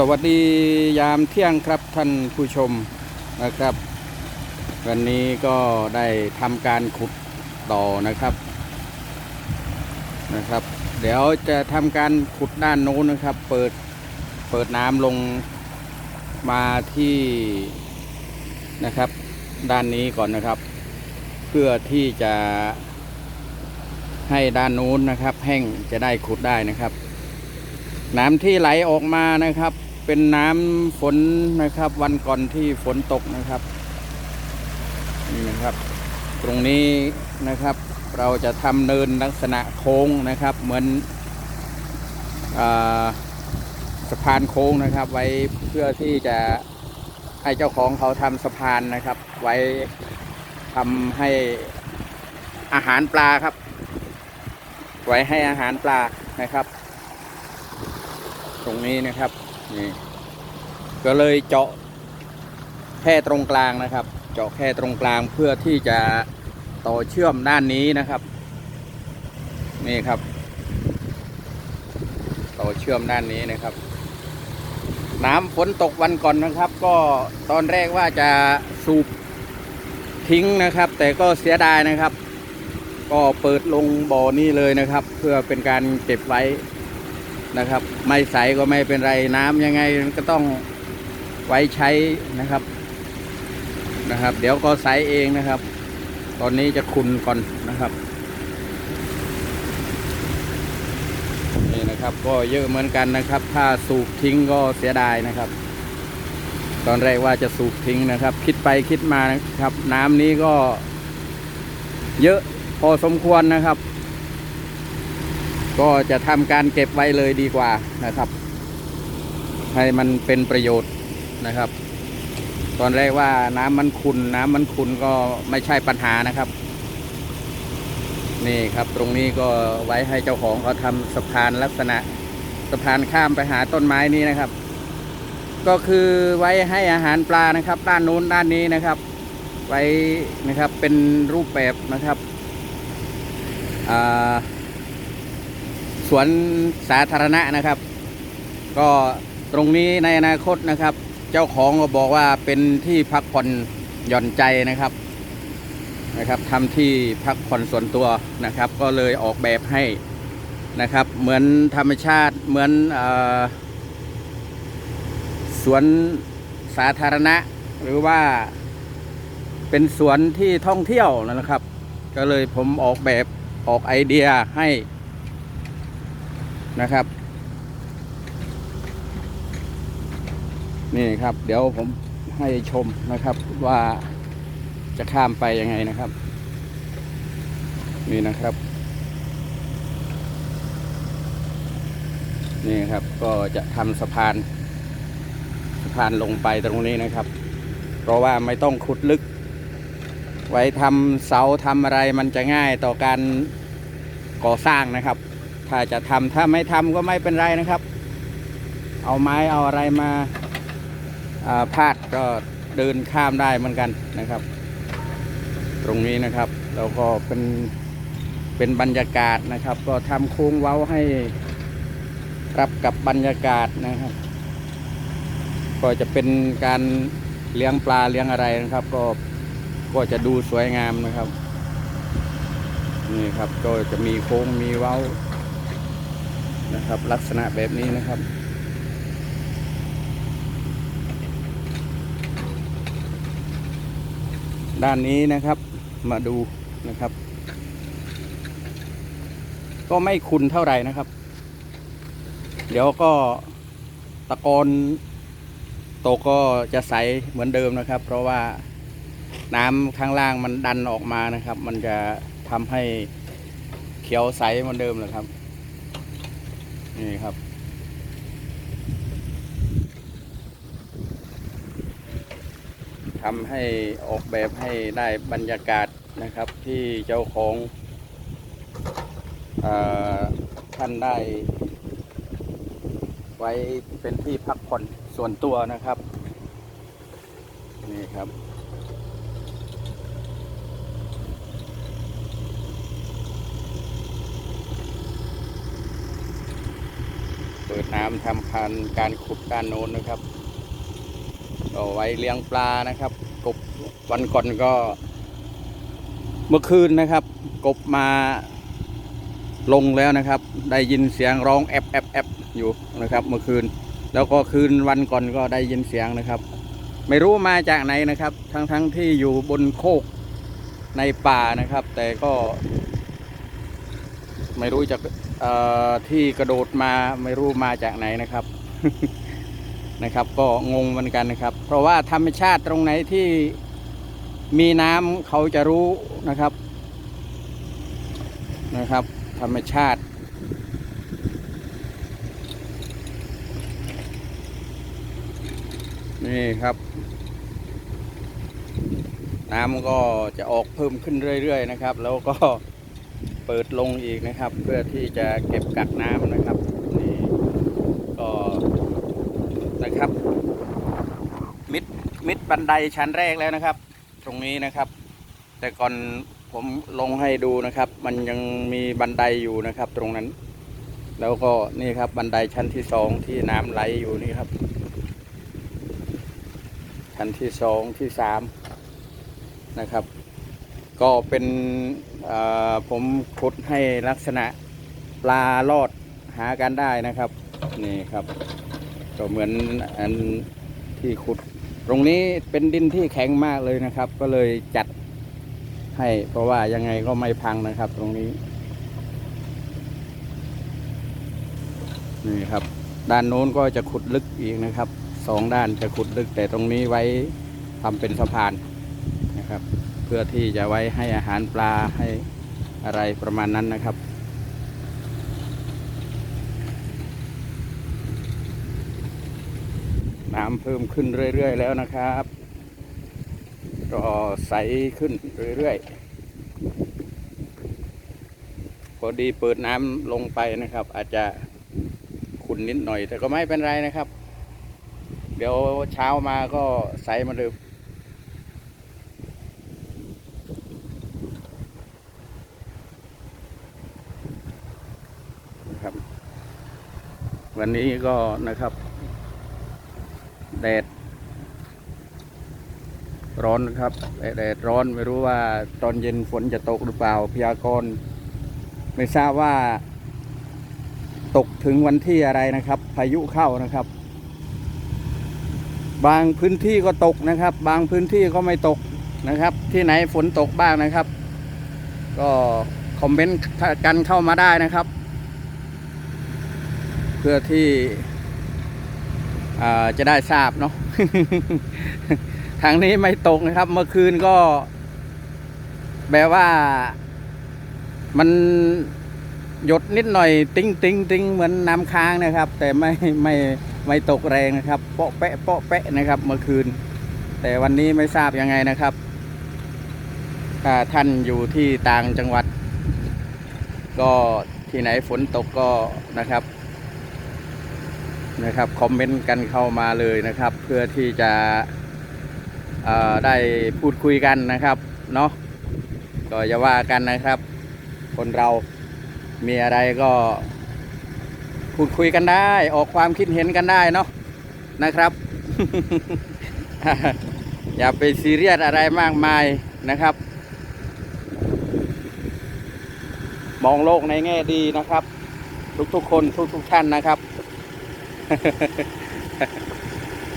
สวัสดียามเที่ยงครับท่านผู้ชมนะครับ วันนี้ก็ได้ทำการขุดต่อนะครับนะครับ เดี๋ยวจะทำการขุดด้านโน้นนะครับ เปิดเปิดน้ำลงมาที่นะครับ ด้านนี้ก่อนนะครับ เพื่อที่จะให้ด้านนู้นนะครับ แห้งจะได้ขุดได้นะครับน้ำที่ไหลออกมานะครับ เป็นน้ำฝนนะครับ วันก่อนที่ฝนตกนะครับนี่นะครับ ตรงนี้นะครับ เราจะทำเนินลักษณะโค้งนะครับ เหมือนอสะพานโค้งนะครับ ไว้เพื่อที่จะให้เจ้าของเขาทำสะพานนะครับ ไว้ทำให้อาหารปลาครับ ไว้ให้อาหารปลานะครับ ตรงนี้นะครับ นี่ก็เลยเจาะแค่ตรงกลางนะครับ เจาะแค่ตรงกลางเพื่อที่จะต่อเชื่อมด้านนี้นะครับ นี่ครับ ต่อเชื่อมด้านนี้นะครับ น้ำฝนตกวันก่อนนะครับ ก็ตอนแรกว่าจะสูบทิ้งนะครับ แต่ก็เสียดายนะครับ ก็เปิดลงบ่อนี้เลยนะครับ เพื่อเป็นการเก็บไว้ นะครับ ไม่ใสก็ไม่เป็นไรน้ำยังไงก็ต้องไว้ใช้นะครับนะครับ เดี๋ยวก็ใสเองนะครับ ตอนนี้จะคุนก่อนนะครับนี่นะครับ ก็เยอะเหมือนกันนะครับ ถ้าสูบทิ้งก็เสียดายนะครับ ตอนแรกว่าจะสูบทิ้งนะครับ คิดไปคิดมานะครับ น้ำนี้ก็เยอะพอสมควรนะครับ ก็จะทำการเก็บไว้เลยดีกว่านะครับ ให้มันเป็นประโยชน์นะครับ ตอนแรกว่าน้ำมันขุนน้ำมันขุนก็ไม่ใช่ปัญหานะครับ นี่ครับตรงนี้ก็ไว้ให้เจ้าของเขาทำสะพานลักษณะสะพานข้ามไปหาต้นไม้นี้นะครับ ก็คือไว้ให้อาหารปลานะครับ ด้านนู้นด้านนี้นะครับ ไว้นะครับเป็นรูปแบบนะครับอ่า สวนสาธารณะนะครับ ก็ตรงนี้ในอนาคตนะครับ เจ้าของก็บอกว่าเป็นที่พักผ่อนหย่อนใจนะครับนะครับทำที่พักผ่อนส่วนตัวนะครับ ก็เลยออกแบบให้นะครับ เหมือนธรรมชาติเหมือนอสวนสาธารณะ หรือว่าเป็นสวนที่ท่องเที่ยวนะครับ ก็เลยผมออกแบบออกไอเดียให้ นะครับ นี่ครับ เดี๋ยวผมให้ชมนะครับว่าจะข้ามไปยังไงนะครับ นี่นะครับ นี่ครับก็จะทำสะพาน สะพานลงไปตรงนี้นะครับ เพราะว่าไม่ต้องขุดลึก ไว้ทำเสาทำอะไรมันจะง่ายต่อการก่อสร้างนะครับ ถ้าจะทำถ้าไม่ทำก็ไม่เป็นไรนะครับ เอาไม้เอาอะไรมาพาดก็เดินข้ามได้เหมือนกันนะครับ ตรงนี้นะครับแล้วก็เป็นเป็นบรรยากาศนะครับ ก็ทำโค้งเว้าให้รับกับบรรยากาศนะครับ ก็จะเป็นการเลี้ยงปลาเลี้ยงอะไรนะครับ ก็ก็จะดูสวยงามนะครับ นี่ครับก็จะมีโค้งมีเว้า นะครับ ลักษณะแบบนี้นะครับ ด้านนี้นะครับมาดูนะครับ ก็ไม่คุณเท่าไหร่นะครับ เดี๋ยวก็ตะกอนโตกก็จะใสเหมือนเดิมนะครับ เพราะว่าน้ำข้างล่างมันดันออกมานะครับ มันจะทำให้เขียวใสเหมือนเดิมเลยครับ นี่ครับ ทำให้ออกแบบให้ได้บรรยากาศนะครับที่เจ้าของอท่านได้ ไว้เป็นที่พักผ่อนส่วนตัวนะครับ นี่ครับ ตัว ปิด น้ำทำพันการขุดด้านโน้นนะครับก็ไว้เลี้ยงปลานะครับ กบวันก่อนก็ เมื่อคืนนะครับ กบมาลงแล้วนะครับ ได้ยินเสียงร้องแอบแอบแอบอยู่นะครับ เมื่อคืน แล้วก็คืนวันก่อนก็ได้ยินเสียงนะครับ ไม่รู้มาจากไหนนะครับ ทั้งทั้งที่อยู่บนโคกในป่านะครับ แต่ก็ ไม่รู้จากเอ่อ ที่กระโดดมาไม่รู้มาจากไหนนะครับ นะครับ ก็งงเหมือนกันนะครับ เพราะว่าธรรมชาติตรงไหนที่มีน้ำเขาจะรู้นะครับนะครับ ธรรมชาติ นี่ครับ น้ำก็จะออกเพิ่มขึ้นเรื่อย ๆ นะครับ แล้วก็ เปิดลงอีกนะครับ เพื่อที่จะเก็บกักน้ำนะครับนี่ก็นะครับ มิดมิดบันไดชั้นแรกแล้วนะครับ ตรงนี้นะครับ แต่ก่อนผมลงให้ดูนะครับ มันยังมีบันไดอยู่นะครับ ตรงนั้น แล้วก็นี่ครับบันไดชั้นที่สองที่น้ำไหลอยู่นี่ครับ ชั้นที่สองที่สามนะครับ ก็เป็นอ่อ ผมขุดให้ลักษณะปลาลอดหากันได้นะครับ นี่ครับ ก็เหมือนอันที่ขุด ตรงนี้เป็นดินที่แข็งมากเลยนะครับ ก็เลยจัดให้ เพราะว่ายังไงก็ไม่พังนะครับ ตรงนี้ นี่ครับ ด้านโน้นก็จะขุดลึกอีกนะครับสองด้านจะขุดลึกแต่ตรงนี้ไว้ทำเป็นสะพานนะครับ เพื่อที่จะไว้ให้อาหารปลาให้ อะไรประมาณนั้นนะครับ น้ำเพิ่มขึ้นเรื่อย ๆ แล้วนะครับก็ใสขึ้นเรื่อย ๆ พอดีเปิดน้ำลงไปนะครับ อาจจะขุ่นนิดหน่อย แต่ก็ไม่เป็นไรนะครับ เดี๋ยวเช้ามาก็ใสมาเดิม นะครับ วันนี้ก็นะครับ แดด ร้อนนะครับแดดแดดร้อนไม่รู้ว่าตอนเย็นฝนจะตกหรือเปล่าพยากรณ์ไม่ทราบว่า ตกถึงวันที่อะไรนะครับ พายุเข้านะครับ บางพื้นที่ก็ตกนะครับ บางพื้นที่ก็ไม่ตกนะครับ ที่ไหนฝนตกบ้างนะครับ ก็คอมเมนต์กันเข้ามาได้นะครับ พื่อที่จะได้ทราบเนาะทางนี้ไม่ตกนะครับ เมื่อคืนก็แบบว่า มันหยดนิดหน่อย ติ้งติ้งติ้งเหมือนน้ำค้างนะครับ แต่ไม่ไม่ไม่ตกแรงนะครับ เปาะแปะเปาะแปะนะครับ เมื่อคืน แต่วันนี้ไม่ทราบยังไงนะครับถ้าท่านอยู่ที่ต่างจังหวัด ก็ที่ไหนฝนตกก็นะครับ นะครับคอมเมนต์กันเข้ามาเลยนะครับ เพื่อที่จะได้พูดคุยกันนะครับเนาะก็อย่าว่ากันนะครับ คนเรามีอะไรก็พูดคุยกันได้ ออกความคิดเห็นกันได้เนาะนะครับ อย่าไปซีเรียสอะไรมากมายนะครับ มองโลกในแง่ดีนะครับ ทุกๆคนทุกๆท่านนะครับ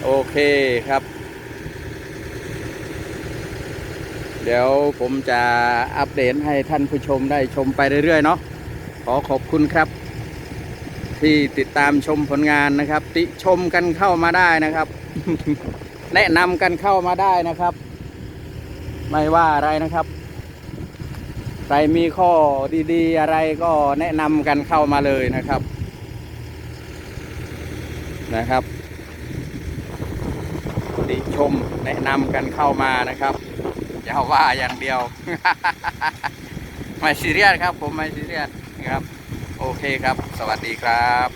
โอเคครับ เดี๋ยวผมจะอัปเดตให้ท่านผู้ชมได้ชมไปเรื่อยๆเนาะขอขอบคุณครับ ที่ติดตามชมผลงานนะครับ ติชมกันเข้ามาได้นะครับ แนะนำกันเข้ามาได้นะครับ ไม่ว่าอะไรนะครับใครมีข้อดีๆ อะไรก็แนะนำกันเข้ามาเลยนะครับ นะครับติชมแนะนำกันเข้ามานะครับอย่าว่าอย่างเดียว ไม่ซีเรียสครับ ผมไม่ซีเรียสนะครับ โอเคครับ สวัสดีครับ